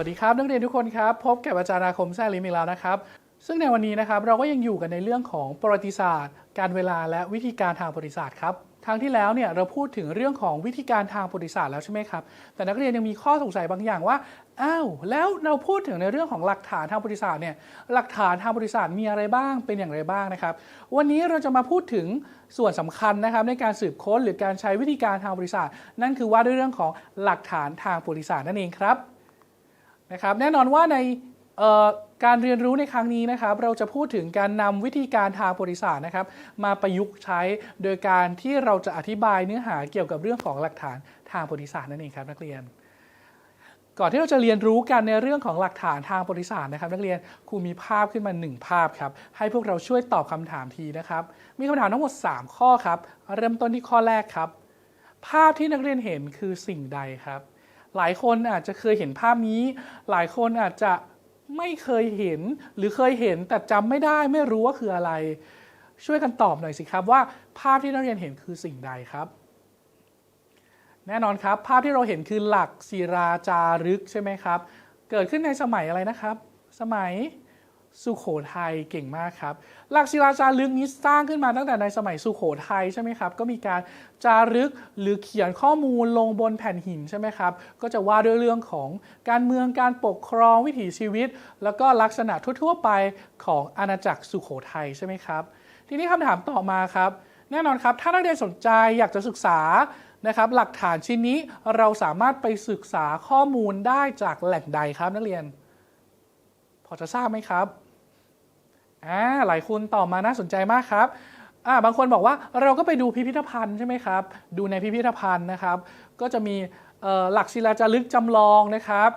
วัสดีครับนักเรียนทุกคนครับพบกับอาจารย์อาคมแซ่ลิมอีกแล้วนะครับ ซึ่งในวันนี้นะครับเราก็ยังอยู่กันในเรื่องของประวัติศาสตร์ การเวลาและวิธีการทางประวัติศาสตร์ครับครั้งที่แล้วเนี่ยเราพูดถึงเรื่องของวิธีการทางประวัติศาสตร์แล้วใช่ไหมครับแต่นักเรียนยังมีข้อสงสัยบางอย่างว่าอ้าวแล้วเราพูดถึงในเรื่องของหลักฐานทางประวัติศาสตร์เนี่ยหลักฐานทางประวัติศาสตร์มีอะไรบ้างเป็นอย่างไรบ้างนะครับ วันนี้เราจะมาพูดถึงส่วนสำคัญนะครับในการสืบค้นหรือการใช้วิธีการทางประวัติศาสตร์ นั่นคือว่าด้วยเรื่องของหลักฐานทางประวัติศาสตร์นั่นเองครับ นะครับแน่นอนว่าในการเรียนรู้ในครั้งนี้นะครับ เราจะพูดถึงการนำวิธีการทางประวัติศาสตร์นะครับ มาประยุกต์ใช้โดยการที่เราจะอธิบายเนื้อหาเกี่ยวกับเรื่องของหลักฐานทางประวัติศาสตร์นั่นเองครับนักเรียน ก่อนที่เราจะเรียนรู้กันในเรื่องของหลักฐานทางประวัติศาสตร์นะครับ นักเรียนครูมีภาพขึ้นมาหนึ่งภาพครับให้พวกเราช่วยตอบคำถามทีนะครับ มีคำถามทั้งหมด 3 ข้อครับ เริ่มต้นที่ข้อแรกครับ ภาพที่นักเรียนเห็นคือสิ่งใดครับ หลายคนอาจจะเคยเห็นภาพนี้ หลายคนอาจจะไม่เคยเห็นหรือเคยเห็นแต่จำไม่ได้ไม่รู้ว่าคืออะไร ช่วยกันตอบหน่อยสิครับว่าภาพที่นักเรียนเห็นคือสิ่งใดครับ แน่นอนครับ ภาพที่เราเห็นคือหลักศิราจารึกใช่ไหมครับ เกิดขึ้นในสมัยอะไรนะครับ สมัย สุขโขทัยเก่งมากครับ หลักศิลาจารึกนี้สร้างขึ้นมาตั้งแต่ในสมัยสุขโขทัยใช่ไหมครับ ก็มีการจารึกหรือเขียนข้อมูลลงบนแผ่นหินใช่ไหมครับ ก็จะว่าด้วยเรื่องของการเมืองการปกครองวิถีชีวิต แล้วก็ลักษณะทั่ว ๆ ไปของอาณาจักรสุขโขทัยใช่ไหมครับ ทีนี้คำถามต่อมาครับ แน่นอนครับ ถ้านักเรียนสนใจอยากจะศึกษานะครับ หลักฐานชิ้นนี้เราสามารถไปศึกษาข้อมูลได้จากแหล่งใดครับนักเรียน อจะทราบไหมครับอ่าหลายคนตอบมาน่าสนใจมากครับอ่าบางคนบอกว่าเราก็ไปดูพิพิธภัณฑ์ใช่ไหมครับ ดูในพิพิธภัณฑ์นะครับ ก็จะมีหลักศิลาจารึกจำลองนะครับ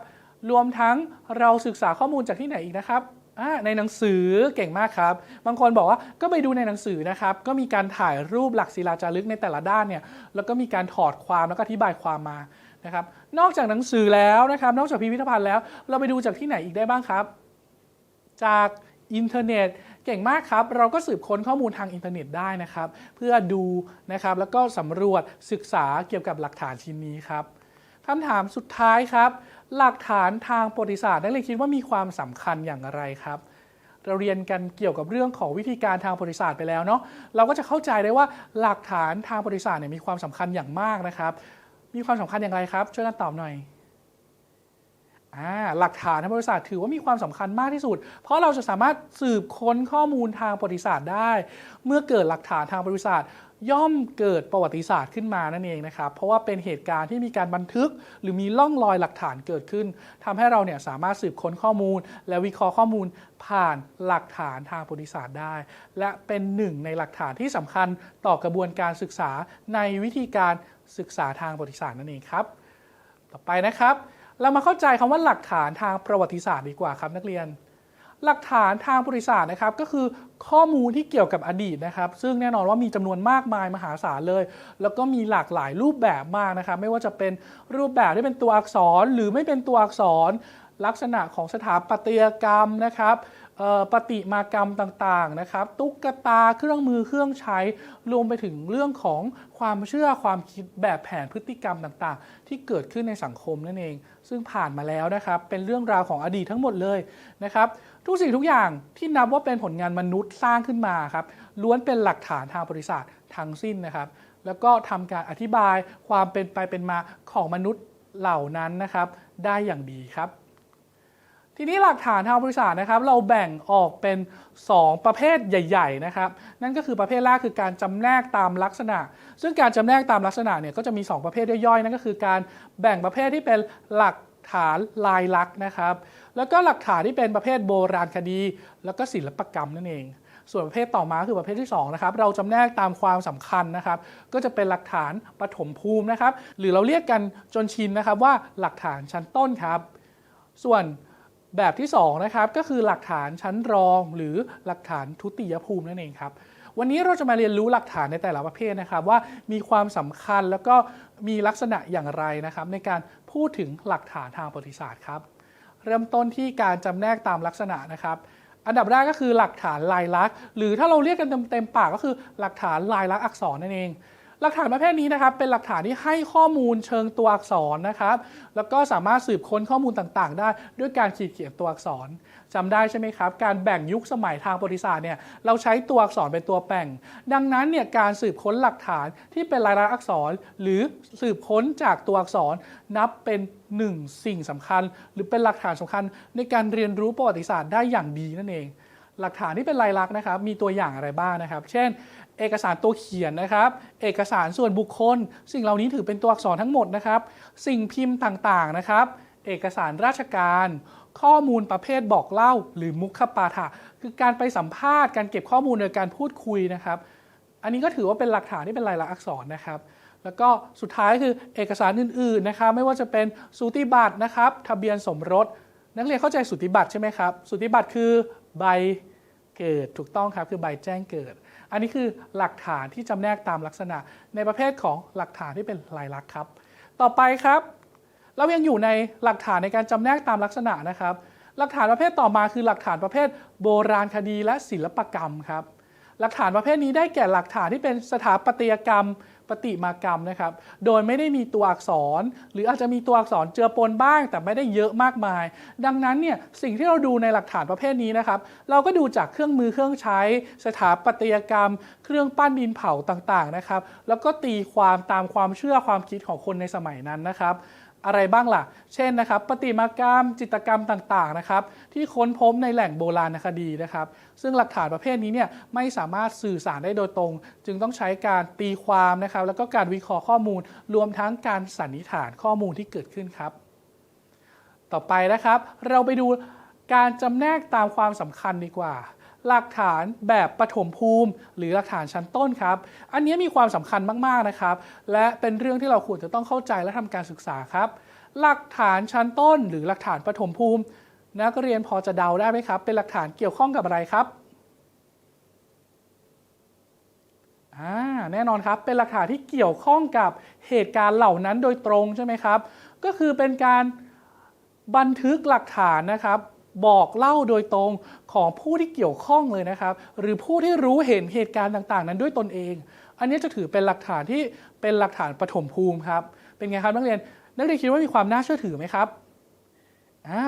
รวมทั้งเราศึกษาข้อมูลจากที่ไหนอีกนะครับอ่าในหนังสือเก่งมากครับ บางคนบอกว่าก็ไปดูในหนังสือนะครับ ก็มีการถ่ายรูปหลักศิลาจารึกในแต่ละด้านเนี่ย แล้วก็มีการถอดความแล้วก็อธิบายความมานะครับ นอกจากหนังสือแล้วนะครับ นอกจากพิพิธภัณฑ์แล้ว เราไปดูจากที่ไหนอีกได้บ้างครับ จากอินเทอร์เน็ตเก่งมากครับ เราก็สืบค้นข้อมูลทางอินเทอร์เน็ตได้นะครับ เพื่อดูนะครับแล้วก็สำรวจศึกษาเกี่ยวกับหลักฐานชิ้นนี้ครับคำถามสุดท้ายครับ หลักฐานทางประวัติศาสตร์นักเรียนคิดว่ามีความสำคัญอย่างไรครับ เราเรียนกันเกี่ยวกับเรื่องของวิธีการทางประวัติศาสตร์ไปแล้วเนาะเราก็จะเข้าใจได้ว่าหลักฐานทางประวัติศาสตร์เนี่ยมีความสำคัญอย่างมากนะครับ มีความสำคัญอย่างไรครับ ช่วยกันตอบหน่อย หลักฐานทางประวัติศาสตร์ถือว่ามีความสำคัญมากที่สุด เพราะเราจะสามารถสืบค้นข้อมูลทางประวัติศาสตร์ได้ เมื่อเกิดหลักฐานทางประวัติศาสตร์ ย่อมเกิดประวัติศาสตร์ขึ้นมานั่นเองนะครับ เพราะว่าเป็นเหตุการณ์ที่มีการบันทึก หรือมีล่องรอยหลักฐานเกิดขึ้นทำให้เราเนี่ยสามารถสืบค้นข้อมูล และวิเคราะห์ข้อมูลผ่านหลักฐานทางประวัติศาสตร์ได้ และเป็นหนึ่งในหลักฐานที่สำคัญต่อกระบวนการศึกษาในวิธีการศึกษาทางประวัติศาสตร์นั่นเองครับ ต่อไปนะครับ เรามาเข้าใจคำว่าหลักฐานทางประวัติศาสตร์ดีกว่าครับนักเรียน หลักฐานทางประวัติศาสตร์นะครับ ก็คือข้อมูลที่เกี่ยวกับอดีตนะครับ ซึ่งแน่นอนว่ามีจำนวนมากมายมหาศาลเลย แล้วก็มีหลากหลายรูปแบบมากนะครับ ไม่ว่าจะเป็นรูปแบบที่เป็นตัวอักษรหรือไม่เป็นตัวอักษร ลักษณะของสถาปัตยกรรมนะครับ ประติมากรรมต่างๆนะครับตุ๊กตาเครื่องมือเครื่องใช้ รวมไปถึงเรื่องของความเชื่อความคิดแบบแผนพฤติกรรมต่างๆ ที่เกิดขึ้นในสังคมนั่นเอง ซึ่งผ่านมาแล้วนะครับเป็นเรื่องราวของอดีตทั้งหมดเลยนะครับทุกสิ่งทุกอย่างที่นับว่าเป็นผลงานมนุษย์สร้างขึ้นมาครับล้วนเป็นหลักฐานทางประวัติศาสตร์ทั้งสิ้นนะครับ แล้วก็ทำการอธิบายความเป็นไปเป็นมาของมนุษย์เหล่านั้นนะครับ ได้อย่างดีครับ ทีนี้หลักฐานทางบริษัทนะครับ เราแบ่งออกเป็น 2 ประเภทใหญ่ ๆ นะครับ นั่นก็คือประเภทแรกคือการจำแนกตามลักษณะ ซึ่งการจำแนกตามลักษณะเนี่ยก็จะมี 2 ประเภทย่อยๆนั่นก็คือการแบ่งประเภทที่เป็นหลักฐานลายลักษณ์นะครับ แล้วก็หลักฐานที่เป็นประเภทโบราณคดี แล้วก็ศิลปกรรมนั่นเอง ส่วนประเภทต่อมาคือประเภทที่2นะครับเราจำแนกตามความสำคัญนะครับ ก็จะเป็นหลักฐานปฐมภูมินะครับ หรือเราเรียกกันจนชินนะครับว่าหลักฐานชั้นต้นครับ ส่วน แบบที่2นะครับก็คือหลักฐานชั้นรองหรือหลักฐานทุติยภูมินั่นเองครับวันนี้เราจะมาเรียนรู้หลักฐานในแต่ละประเภทนะครับ ว่ามีความสำคัญแล้วก็มีลักษณะอย่างไรนะครับ ในการพูดถึงหลักฐานทางประวัติศาสตร์ครับ เริ่มต้นที่การจำแนกตามลักษณะนะครับ อันดับแรกก็คือหลักฐานลายลักษณ์ หรือถ้าเราเรียกกันเต็มๆปากก็คือหลักฐานลายลักษณ์อักษรนั่นเอง หลักฐานประเภทนี้นะครับเป็นหลักฐานที่ให้ข้อมูลเชิงตัวอักษรนะครับ แล้วก็สามารถสืบค้นข้อมูลต่างๆ ได้ด้วยการขีดเขียนตัวอักษรจำได้ใช่ไหมครับ การแบ่งยุคสมัยทางประวัติศาสตร์เนี่ยเราใช้ตัวอักษรเป็นตัวแบ่ง ดังนั้นเนี่ยการสืบค้นหลักฐานที่เป็นลายลักษณ์อักษร หรือสืบค้นจากตัวอักษรนับเป็นหนึ่งสิ่งสำคัญ หรือเป็นหลักฐานสำคัญ ในการเรียนรู้ประวัติศาสตร์ได้อย่างดีนั่นเองหลักฐานที่เป็นลายลักษณ์นะครับ มีตัวอย่างอะไรบ้างนะครับ เช่น เอกสารตัวเขียนนะครับ เอกสารส่วนบุคคล สิ่งเหล่านี้ถือเป็นตัวอักษรทั้งหมดนะครับ สิ่งพิมพ์ต่างๆนะครับ เอกสารราชการ ข้อมูลประเภทบอกเล่า หรือมุขปาฐะคือการไปสัมภาษณ์การเก็บข้อมูลโดยการพูดคุยนะครับ อันนี้ก็ถือว่าเป็นหลักฐานที่เป็นลายลักษณ์อักษรนะครับ แล้วก็สุดท้ายคือเอกสารอื่นๆนะครับ ไม่ว่าจะเป็นสูติบัตรนะครับ ทะเบียนสมรส นักเรียนเข้าใจสูติบัตรใช่ไหมครับ สูติบัตรคือใบ เกิดถูกต้องครับคือใบแจ้งเกิด อันนี้คือหลักฐานที่จำแนกตามลักษณะ ในประเภทของหลักฐานที่เป็นลายลักษณ์ครับ ต่อไปครับ เรายังอยู่ในหลักฐานในการจำแนกตามลักษณะนะครับ หลักฐานประเภทต่อมาคือหลักฐานประเภทโบราณคดีและศิลปกรรมครับ หลักฐานประเภทนี้ได้แก่หลักฐานที่เป็นสถาปัตยกรรมปฏิมากรรมนะครับ โดยไม่ได้มีตัวอักษร หรืออาจจะมีตัวอักษรเจือปนบ้าง แต่ไม่ได้เยอะมากมาย ดังนั้นเนี่ยสิ่งที่เราดูในหลักฐานประเภทนี้นะครับ เราก็ดูจากเครื่องมือเครื่องใช้ สถาปัตยกรรม เครื่องปั้นดินเผาต่างๆนะครับ แล้วก็ตีความตามความเชื่อความคิดของคนในสมัยนั้นนะครับ อะไรบ้างล่ะ เช่นนะครับประติมากรรม จิตรกรรมต่างๆนะครับที่ค้นพบในแหล่งโบราณคดีนะครับ ซึ่งหลักฐานประเภทนี้เนี่ยไม่สามารถสื่อสารได้โดยตรง จึงต้องใช้การตีความนะครับแล้วก็การวิเคราะห์ข้อมูล รวมทั้งการสันนิษฐานข้อมูลที่เกิดขึ้นครับ ต่อไปนะครับ เราไปดูการจำแนกตามความสำคัญดีกว่า หลักฐานแบบปฐมภูมิ หรือหลักฐานชั้นต้นครับ อันนี้มีความสำคัญมากๆนะครับ และเป็นเรื่องที่เราควรจะต้องเข้าใจและทำการศึกษาครับ หลักฐานชั้นต้น หรือหลักฐานปฐมภูมิ นักเรียนพอจะเดาได้ไหมครับ เป็นหลักฐานเกี่ยวข้องกับอะไรครับอ่าแน่นอนครับ เป็นหลักฐานที่เกี่ยวข้องกับเหตุการณ์เหล่านั้นโดยตรงใช่ไหมครับ ก็คือเป็นการบันทึกหลักฐานนะครับ บอกเล่าโดยตรงของผู้ที่เกี่ยวข้องเลยนะครับ หรือผู้ที่รู้เห็นเหตุการณ์ต่างๆ นั้นด้วยตนเอง อันนี้จะถือเป็นหลักฐานที่เป็นหลักฐานปฐมภูมิครับ เป็นไงครับนักเรียน นักเรียนคิดว่ามีความน่าเชื่อถือไหมครับ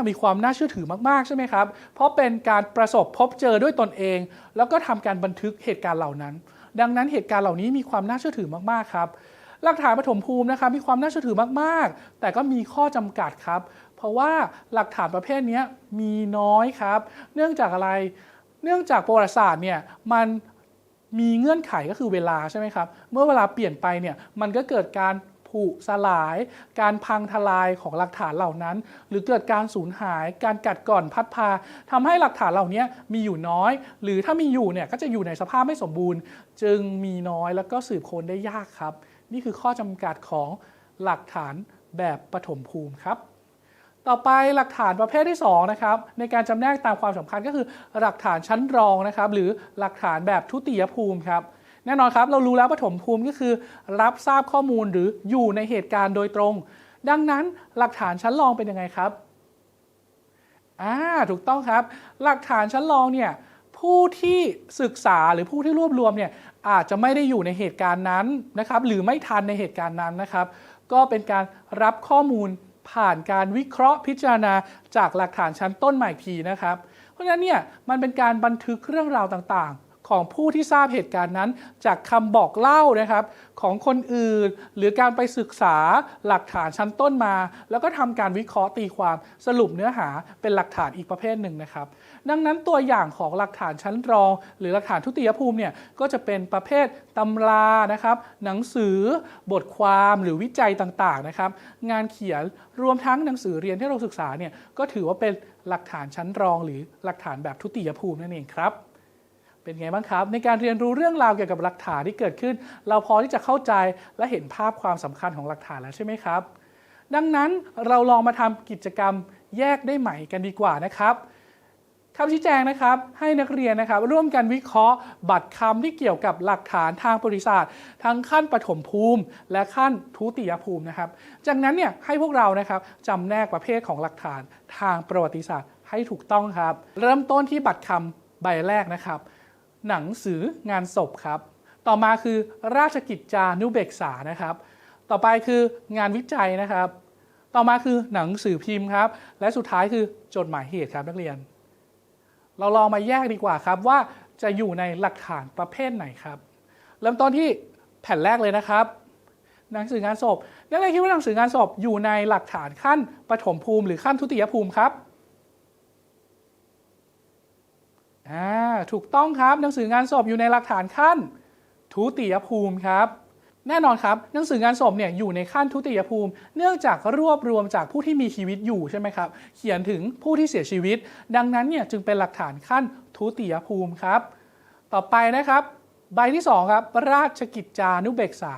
มีความน่าเชื่อถือมากๆใช่ไหมครับ เพราะเป็นการประสบพบเจอด้วยตนเอง แล้วก็ทำการบันทึกเหตุการณ์เหล่านั้น ดังนั้นเหตุการณ์เหล่านี้มีความน่าเชื่อถือมากๆครับ หลักฐานปฐมภูมินะครับมีความน่าเชื่อถือมากๆ แต่ก็มีข้อจำกัดครับ เพราะว่าหลักฐานประเภทนี้มีน้อยครับ เนื่องจากอะไร เนื่องจากประวัติศาสตร์เนี่ยมันมีเงื่อนไขก็คือเวลาใช่ไหมครับ เมื่อเวลาเปลี่ยนไปเนี่ยมันก็เกิดการผุสลาย การพังทลายของหลักฐานเหล่านั้น หรือเกิดการสูญหาย การกัดก่อนพัดพาทำให้หลักฐานเหล่านี้มีอยู่น้อย หรือถ้ามีอยู่เนี่ยก็จะอยู่ในสภาพไม่สมบูรณ์ จึงมีน้อยแล้วก็สืบค้นได้ยากครับ นี่คือข้อจำกัดของหลักฐานแบบปฐมภูมิครับ ต่อไปหลักฐานประเภทที่2นะครับในการจำแนกตามความสำคัญก็คือหลักฐานชั้นรองนะครับ หรือหลักฐานแบบทุติยภูมิครับแน่นอนครับ เรารู้แล้วปฐมภูมิก็คือ รับทราบข้อมูลหรืออยู่ในเหตุการณ์โดยตรง ดังนั้นหลักฐานชั้นรองเป็นยังไงครับอ่าถูกต้องครับ หลักฐานชั้นรองเนี่ยผู้ที่ศึกษาหรือผู้ที่รวบรวมเนี่ย อาจจะไม่ได้อยู่ในเหตุการณ์นั้นนะครับ หรือไม่ทันในเหตุการณ์นั้นนะครับ ก็เป็นการรับข้อมูลผ่านการวิเคราะห์พิจารณาจากหลักฐานชั้นต้นใหม่ทีนะครับ เพราะฉะนั้นเนี่ยมันเป็นการบันทึกเรื่องราวต่าง ของผู้ที่ทราบเหตุการณ์นั้น จากคำบอกเล่านะครับของคนอื่น หรือการไปศึกษาหลักฐานชั้นต้นมา แล้วก็ทำการวิเคราะห์ตีความสรุปเนื้อหาเป็นหลักฐานอีกประเภทหนึ่งนะครับ ดังนั้นตัวอย่างของหลักฐานชั้นรอง หรือหลักฐานทุติยภูมิเนี่ยก็จะเป็นประเภทตำรานะครับหนังสือบทความหรือวิจัยต่างๆนะครับ งานเขียนรวมทั้งหนังสือเรียนที่เราศึกษาเนี่ยก็ถือว่าเป็นหลักฐานชั้นรอง หรือหลักฐานแบบทุติยภูมินั่นเองครับ เป็นไงบ้างครับ ในการเรียนรู้เรื่องราวเกี่ยวกับหลักฐานที่เกิดขึ้น เราพอที่จะเข้าใจและเห็นภาพความสำคัญของหลักฐานแล้วใช่ไหมครับ ดังนั้นเราลองมาทำกิจกรรมแยกได้ใหม่กันดีกว่านะครับคำชี้แจงนะครับให้นักเรียนนะครับ ร่วมกันวิเคราะห์ บัตรคำที่เกี่ยวกับหลักฐานทางประวัติศาสตร์ทั้งขั้นปฐมภูมิ และขั้นทุติยภูมินะครับ จากนั้นเนี่ยให้พวกเรานะครับจำแนกประเภทของหลักฐานทางประวัติศาสตร์ให้ถูกต้องครับ เริ่มต้นที่บัตรคำใบแรกนะครับ หนังสืองานศพครับ ต่อมาคือราชกิจจานุเบกษานะครับ ต่อไปคืองานวิจัยนะครับ ต่อมาคือหนังสือพิมพ์ครับ และสุดท้ายคือจดหมายเหตุครับนักเรียน เราลองมาแยกดีกว่าครับว่าจะอยู่ในหลักฐานประเภทไหนครับ เริ่มต้นที่แผ่นแรกเลยนะครับ หนังสืองานศพนักเรียนคิดว่าหนังสืองานศพอยู่ในหลักฐานขั้นปฐมภูมิ หรือขั้นทุติยภูมิครับอ่า ถูกต้องครับหนังสืองานศพอยู่ในหลักฐานขั้น ทุติยภูมิครับ แน่นอนครับหนังสืองานศพเนี่ยอยู่ในขั้นทุติยภูมิ เนื่องจากรวบรวมจากผู้ที่มีชีวิตอยู่ใช่ไหมครับ เขียนถึงผู้ที่เสียชีวิต ดังนั้นเนี่ยจึงเป็นหลักฐานขั้นทุติยภูมิครับ ต่อไปนะครับ ใบที่สองครับราชกิจจานุเบกษา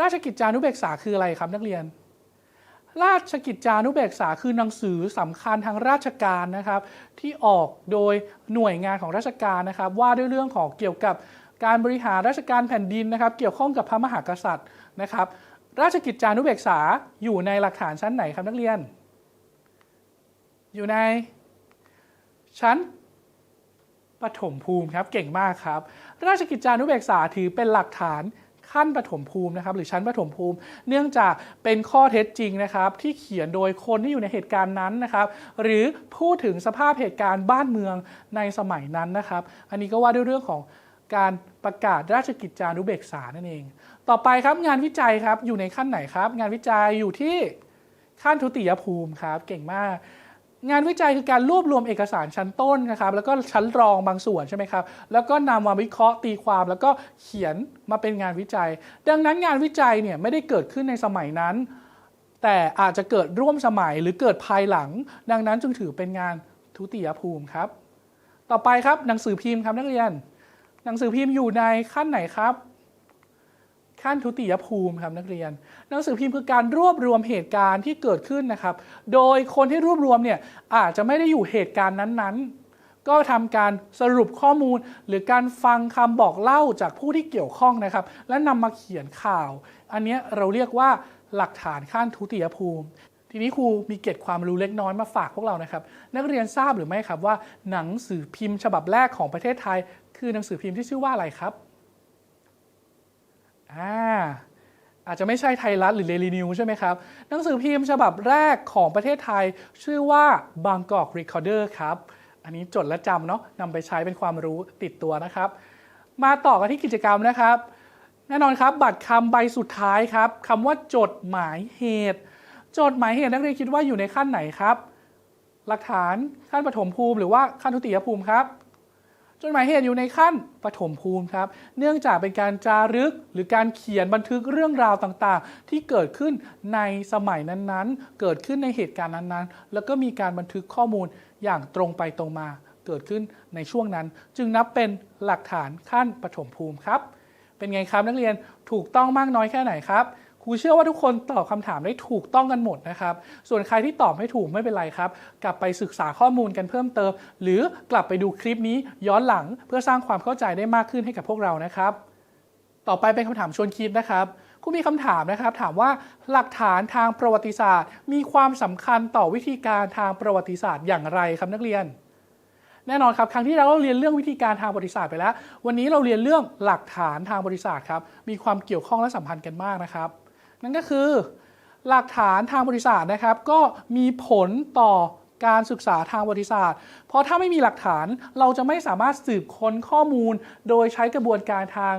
ราชกิจจานุเบกษาคืออะไรครับนักเรียน ราชกิจจานุเบกษาคือหนังสือสำคัญทางราชการนะครับ ที่ออกโดยหน่วยงานของราชการนะครับ ว่าด้วยเรื่องของเกี่ยวกับการบริหารราชการแผ่นดินนะครับ เกี่ยวข้องกับพระมหากษัตริย์นะครับ ราชกิจจานุเบกษาอยู่ในหลักฐานชั้นไหนครับนักเรียน อยู่ใน ชั้นปฐมภูมิครับเก่งมากครับ ราชกิจจานุเบกษาถือเป็นหลักฐาน ขั้นปฐมภูมินะครับหรือชั้นปฐมภูมิ เนื่องจากเป็นข้อเท็จจริงนะครับที่เขียนโดยคนที่อยู่ในเหตุการณ์นั้นนะครับ หรือพูดถึงสภาพเหตุการณ์บ้านเมืองในสมัยนั้นนะครับ อันนี้ก็ว่าด้วยเรื่องของการประกาศราชกิจจานุเบกษานั่นเอง ต่อไปครับงานวิจัยครับอยู่ในขั้นไหนครับ งานวิจัยอยู่ที่ขั้นทุติยภูมิครับ เก่งมาก งานวิจัยคือการรวบรวมเอกสารชั้นต้นนะครับ แล้วก็ชั้นรองบางส่วนใช่ไหมครับ แล้วก็นำมาวิเคราะห์ตีความ แล้วก็เขียนมาเป็นงานวิจัย ดังนั้นงานวิจัยเนี่ยไม่ได้เกิดขึ้นในสมัยนั้น แต่อาจจะเกิดร่วมสมัยหรือเกิดภายหลัง ดังนั้นจึงถือเป็นงานทุติยภูมิครับ ต่อไปครับหนังสือพิมพ์ครับนักเรียน หนังสือพิมพ์อยู่ในขั้นไหนครับ ขั้นทุติยภูมิครับนักเรียน หนังสือพิมพ์คือการรวบรวมเหตุการณ์ที่เกิดขึ้นนะครับ โดยคนที่รวบรวมเนี่ยอาจจะไม่ได้อยู่เหตุการณ์นั้นๆ ก็ทำการสรุปข้อมูล หรือการฟังคำบอกเล่าจากผู้ที่เกี่ยวข้องนะครับ และนำมาเขียนข่าว อันนี้เราเรียกว่าหลักฐานขั้นทุติยภูมิ ทีนี้ครูมีเก็ดความรู้เล็กน้อยมาฝากพวกเรานะครับ นักเรียนทราบหรือไม่ครับว่า หนังสือพิมพ์ฉบับแรกของประเทศไทย คือหนังสือพิมพ์ที่ชื่อว่าอะไรครับ อ่าอาจจะไม่ใช่ไทยรัฐหรือเ a ลินิวใช่ไหมครับ หนังสือพิมพ์ฉบับแรกของประเทศไทย ชื่อว่า Bangkok Recorder ครับ อันนี้จดและจำเนาะนำไปใช้เป็นความรู้ติดตัวนะครับ มาต่อกันที่กิจกรรมนะครับ แน่นอนครับ บัตรคำใบสุดท้ายครับคำว่าจดหมายเหตุ จดหมายเหตุนักเรียนคิดว่าอยู่ในขั้นไหนครับ หลักฐานขั้นปฐมภูมิ หรือว่าขั้นทุติยภูมิครับ จดหมายเหตุอยู่ในขั้นปฐมภูมิครับ เนื่องจากเป็นการจารึกหรือการเขียนบันทึกเรื่องราวต่างๆ ที่เกิดขึ้นในสมัยนั้นๆ เกิดขึ้นในเหตุการณ์นั้นๆ แล้วก็มีการบันทึกข้อมูลอย่างตรงไปตรงมา เกิดขึ้นในช่วงนั้น จึงนับเป็นหลักฐานขั้นปฐมภูมิครับ เป็นไงครับนักเรียนถูกต้องมากน้อยแค่ไหนครับ รูเชื่อว่าทุกคนตอบคำถามได้ถูกต้องกันหมดนะครับ ส่วนใครที่ตอบไม่ถูกไม่เป็นไรครับ กลับไปศึกษาข้อมูลกันเพิ่มเติม หรือกลับไปดูคลิปนี้ย้อนหลังเพื่อสร้างความเข้าใจได้มากขึ้นให้กับพวกเรานะครับ ต่อไปเป็นคำถามชวนคิดนะครับครูมีคำถามนะครับ ถามว่าหลักฐานทางประวัติศาสตร์ มีความสำคัญต่อวิธีการทางประวัติศาสตร์อย่างไรครับนักเรียน แน่นอนครับ ครั้งที่แล้วเราเรียนเรื่องวิธีการทางประวัติศาสตร์ไปแล้ว วันนี้เราเรียนเรื่องหลักฐานทางประวัติศาสตร์ครับมีความเกี่ยวข้องและสัมพันธ์กันมากนะครับ นั่นก็คือ หลักฐานทางประวัติศาสตร์นะครับ ก็มีผลต่อการศึกษาทางประวัติศาสตร์ เพราะถ้าไม่มีหลักฐานเราจะไม่สามารถสืบค้นข้อมูล โดยใช้กระบวนการทาง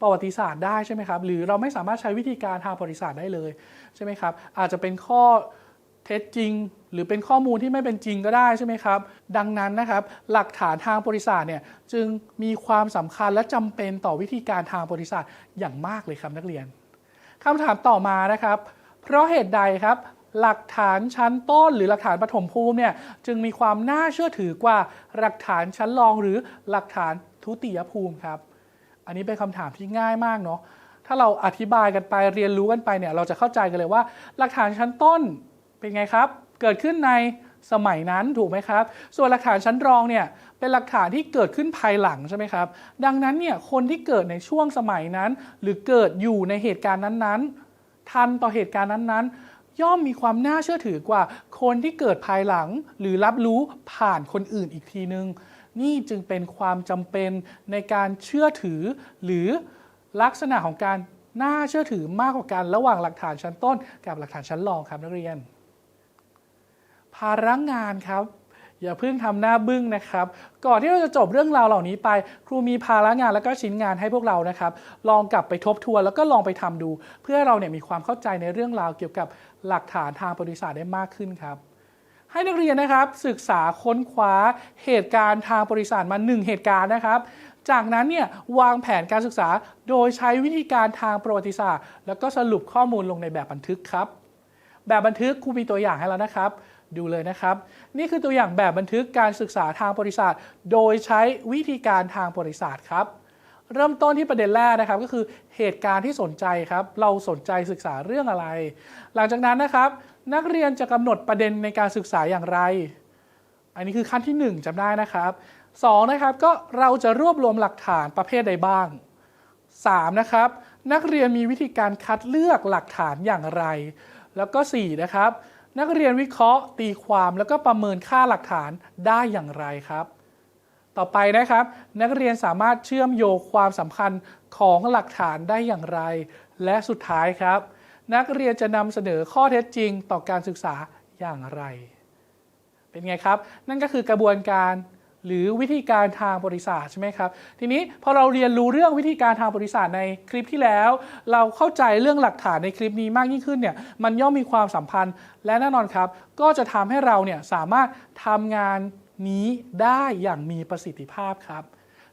ประวัติศาสตร์ได้ใช่ไหมครับ หรือเราไม่สามารถใช้วิธีการทางประวัติศาสตร์ได้เลยใช่ไหมครับ อาจจะเป็นข้อเท็จจริง หรือเป็นข้อมูลที่ไม่เป็นจริงก็ได้ใช่ไหมครับ ดังนั้นนะครับหลักฐานทางบริษัทเนี่ยจึงมีความสำคัญและจำเป็นต่อวิธีการทางบริษัทอย่างมากเลยครับนักเรียน คำถามต่อมานะครับ เพราะเหตุใดครับ หลักฐานชั้นต้นหรือหลักฐานปฐมภูมิเนี่ยจึงมีความน่าเชื่อถือกว่าหลักฐานชั้นรองหรือหลักฐานทุติยภูมิครับ อันนี้เป็นคำถามที่ง่ายมากเนาะถ้าเราอธิบายกันไปเรียนรู้กันไปเนี่ยเราจะเข้าใจกันเลยว่า หลักฐานชั้นต้นเป็นไงครับ เกิดขึ้นใน สมัยนั้นถูกไหมครับ ส่วนหลักฐานชั้นรองเนี่ยเป็นหลักฐานที่เกิดขึ้นภายหลังใช่ไหมครับ ดังนั้นเนี่ยคนที่เกิดในช่วงสมัยนั้น หรือเกิดอยู่ในเหตุการณ์นั้นๆ ทันต่อเหตุการณ์นั้นๆย่อมมีความน่าเชื่อถือกว่าคนที่เกิดภายหลังหรือรับรู้ผ่านคนอื่นอีกทีนึง นี่จึงเป็นความจำเป็นในการเชื่อถือ หรือลักษณะของการน่าเชื่อถือมากกว่ากันระหว่างหลักฐานชั้นต้น กับหลักฐานชั้นรองครับนักเรียน ภาระงานครับอย่าเพิ่งทำหน้าบึ้งนะครับ ก่อนที่เราจะจบเรื่องราวเหล่านี้ไป ครูมีภาระงานแล้วก็ชิ้นงานให้พวกเรานะครับ ลองกลับไปทบทวนแล้วก็ลองไปทำดู เพื่อเราเนี่ยมีความเข้าใจในเรื่องราวเกี่ยวกับหลักฐานทางประวัติศาสตร์ได้มากขึ้นครับ ให้นักเรียนนะครับศึกษาค้นคว้าเหตุการณ์ทางประวัติศาสตร์มาหนึ่งเหตุการณ์นะครับ จากนั้นเนี่ยวางแผนการศึกษาโดยใช้วิธีการทางประวัติศาสตร์ แล้วก็สรุปข้อมูลลงในแบบบันทึกครับ แบบบันทึกครูมีตัวอย่างให้แล้วนะครับ ดูเลยนะครับ นี่คือตัวอย่างแบบบันทึกการศึกษาทางประวัติศาสตร์ โดยใช้วิธีการทางประวัติศาสตร์ครับ เริ่มต้นที่ประเด็นแรกนะครับ ก็คือเหตุการณ์ที่สนใจครับ เราสนใจศึกษาเรื่องอะไร หลังจากนั้นนะครับ นักเรียนจะกำหนดประเด็นในการศึกษาอย่างไร อันนี้คือขั้นที่ 1จำได้นะครับ2นะครับก็เราจะรวบรวมหลักฐานประเภทใดบ้าง 3. นะครับนักเรียนมีวิธีการคัดเลือกหลักฐานอย่างไร แล้วก็ 4. นะครับ นักเรียนวิเคราะห์ ตีความแล้วก็ประเมินค่าหลักฐานได้อย่างไรครับ ต่อไปนะครับ นักเรียนสามารถเชื่อมโยงความสำคัญของหลักฐานได้อย่างไร และสุดท้ายครับ นักเรียนจะนำเสนอข้อเท็จจริงต่อการศึกษาอย่างไร เป็นไงครับ นั่นก็คือกระบวนการ หรือวิธีการทางบริษัทใช่ไหมครับ ทีนี้พอเราเรียนรู้เรื่องวิธีการทางบริษัทในคลิปที่แล้ว เราเข้าใจเรื่องหลักฐานในคลิปนี้มากยิ่งขึ้นเนี่ยมันย่อมมีความสัมพันธ์และแน่นอนครับ ก็จะทำให้เราเนี่ยสามารถทำงานนี้ได้อย่างมีประสิทธิภาพครับ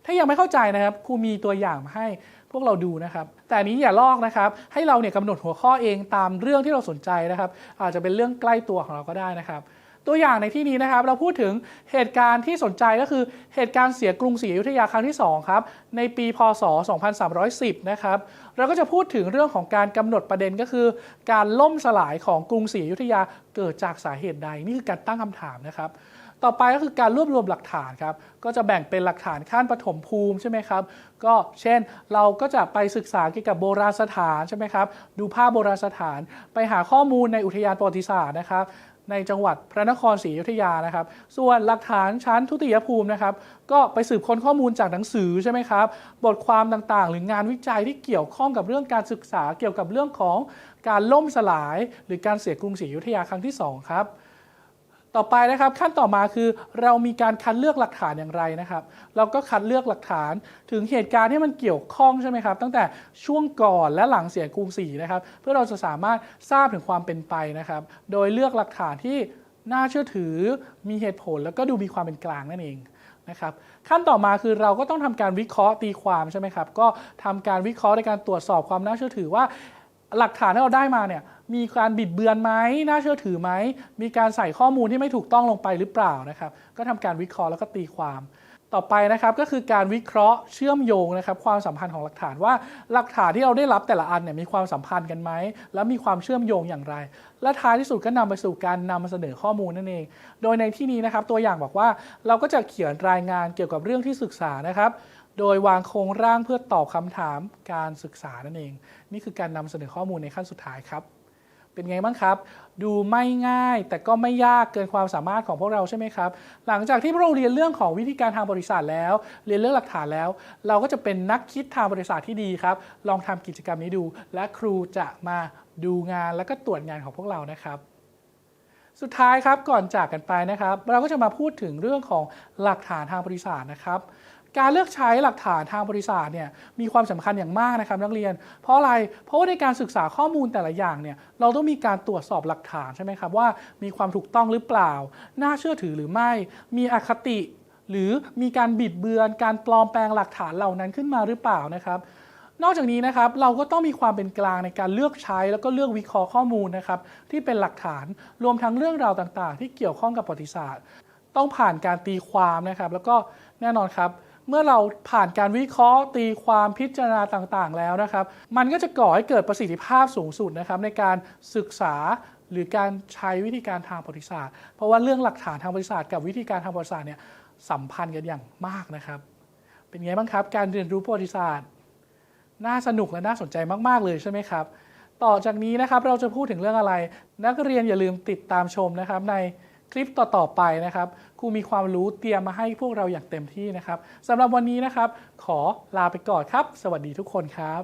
ถ้ายังไม่เข้าใจนะครับครูมีตัวอย่างมาให้พวกเราดูนะครับ แต่นี้อย่าลอกนะครับ ให้เราเนี่ยกำหนดหัวข้อเองตามเรื่องที่เราสนใจนะครับ อาจจะเป็นเรื่องใกล้ตัวของเราก็ได้นะครับ ตัวอย่างในที่นี้นะครับ เราพูดถึงเหตุการณ์ที่สนใจก็คือเหตุการณ์เสียกรุงศรีอยุธยาครั้งที่ 2 ครับ ในปีพศ 2310 นะครับ เราก็จะพูดถึงเรื่องของการกำหนดประเด็นก็คือ การล่มสลายของกรุงศรีอยุธยาเกิดจากสาเหตุใด นี่คือการตั้งคำถามนะครับต่อไปก็คือการรวบรวมหลักฐานครับ ก็จะแบ่งเป็นหลักฐานขั้นปฐมภูมิใช่ไหมครับ ก็เช่นเราก็จะไปศึกษาเกี่ยวกับโบราณสถานใช่ไหมครับ ดูภาพโบราณสถาน ไปหาข้อมูลในอุทยานประวัติศาสตร์นะครับ ในจังหวัดพระนครศรีอยุธยานะครับ ส่วนหลักฐานชั้นทุติยภูมินะครับ ก็ไปสืบค้นข้อมูลจากหนังสือใช่ไหมครับ บทความต่างๆ หรืองานวิจัยที่เกี่ยวข้องกับเรื่องการศึกษาเกี่ยวกับเรื่องของการล่มสลาย หรือการเสียกรุงศรีอยุธยาครั้งที่สองครับ ต่อไปนะครับขั้นต่อมาคือเรามีการคัดเลือกหลักฐานอย่างไรนะครับ เราก็คัดเลือกหลักฐานถึงเหตุการณ์ที่มันเกี่ยวข้องใช่ไหมครับ ตั้งแต่ช่วงก่อนและหลังเสียกรุงศรีนะครับ เพื่อเราจะสามารถทราบถึงความเป็นไปนะครับ โดยเลือกหลักฐานที่น่าเชื่อถือมีเหตุผลแล้วก็ดูมีความเป็นกลางนั่นเองนะครับขั้นต่อมาคือเราก็ต้องทำการวิเคราะห์ตีความใช่ไหมครับก็ทำการวิเคราะห์ในการตรวจสอบความน่าเชื่อถือว่าหลักฐานที่เราได้มาเนี่ย มีการบิดเบือนไหมน่าเชื่อถือไหม มีการใส่ข้อมูลที่ไม่ถูกต้องลงไปหรือเปล่านะครับ ก็ทำการวิเคราะห์แล้วก็ตีความ ต่อไปนะครับก็คือการวิเคราะห์เชื่อมโยงนะครับความสัมพันธ์ของหลักฐานว่าหลักฐานที่เราได้รับแต่ละอันเนี่ยมีความสัมพันธ์กันไหมแล้วมีความเชื่อมโยงอย่างไร และท้ายที่สุดก็นำไปสู่การนำมาเสนอข้อมูลนั่นเอง โดยในที่นี้นะครับตัวอย่างบอกว่าเราก็จะเขียนรายงานเกี่ยวกับเรื่องที่ศึกษานะครับโดยวางโครงร่างเพื่อตอบคำถามการศึกษานั่นเอง นี่คือการนำเสนอข้อมูลในขั้นสุดท้ายครับ เป็นไงบ้างครับ ดูไม่ง่าย แต่ก็ไม่ยากเกินความสามารถของพวกเราใช่ไหมครับ หลังจากที่พวกเราเรียนเรื่องของวิธีการทางบริษัทแล้ว เรียนเรื่องหลักฐานแล้ว เราก็จะเป็นนักคิดทางบริษัทที่ดีครับ ลองทำกิจกรรมนี้ดู และครูจะมาดูงานแล้วก็ตรวจงานของพวกเรานะครับสุดท้ายครับก่อนจากกันไปนะครับ เราก็จะมาพูดถึงเรื่องของหลักฐานทางบริษัทนะครับ การเลือกใช้หลักฐานทางบริษัทเนี่ยมีความสำคัญอย่างมากนะครับนักเรียน เพราะอะไร เพราะว่าในการศึกษาข้อมูลแต่ละอย่างเนี่ยเราต้องมีการตรวจสอบหลักฐานใช่ไหมครับว่ามีความถูกต้องหรือเปล่า น่าเชื่อถือหรือไม่ มีอคติ หรือมีการบิดเบือน การปลอมแปลงหลักฐานเหล่านั้นขึ้นมาหรือเปล่านะครับนอกจากนี้นะครับเราก็ต้องมีความเป็นกลางในการเลือกใช้แล้วก็เลือกวิเคราะห์ข้อมูลนะครับที่เป็นหลักฐานรวมทั้งเรื่องราวต่างๆ ที่เกี่ยวข้องกับประวัติศาสตร์ ต้องผ่านการตีความนะครับ แล้วก็แน่นอนครับ เมื่อเราผ่านการวิเคราะห์ตีความพิจารณาต่างๆ แล้วนะครับ มันก็จะก่อให้เกิดประสิทธิภาพสูงสุดนะครับ ในการศึกษาหรือการใช้วิธีการทางประวัติศาสตร์ เพราะว่าเรื่องหลักฐานทางประวัติศาสตร์กับวิธีการทางประวัติศาสตร์เนี่ยสัมพันธ์กันอย่างมากนะครับ เป็นไงบ้างครับ การเรียนรู้ประวัติศาสตร์ น่าสนุกและน่าสนใจมากๆเลยใช่ไหมครับ ต่อจากนี้นะครับเราจะพูดถึงเรื่องอะไร นักเรียนอย่าลืมติดตามชมนะครับใน คลิปต่อ ๆ ไปนะครับครูมีความรู้เตรียมมาให้พวกเราอย่างเต็มที่นะครับสำหรับวันนี้นะครับ ขอลาไปก่อนครับ สวัสดีทุกคนครับ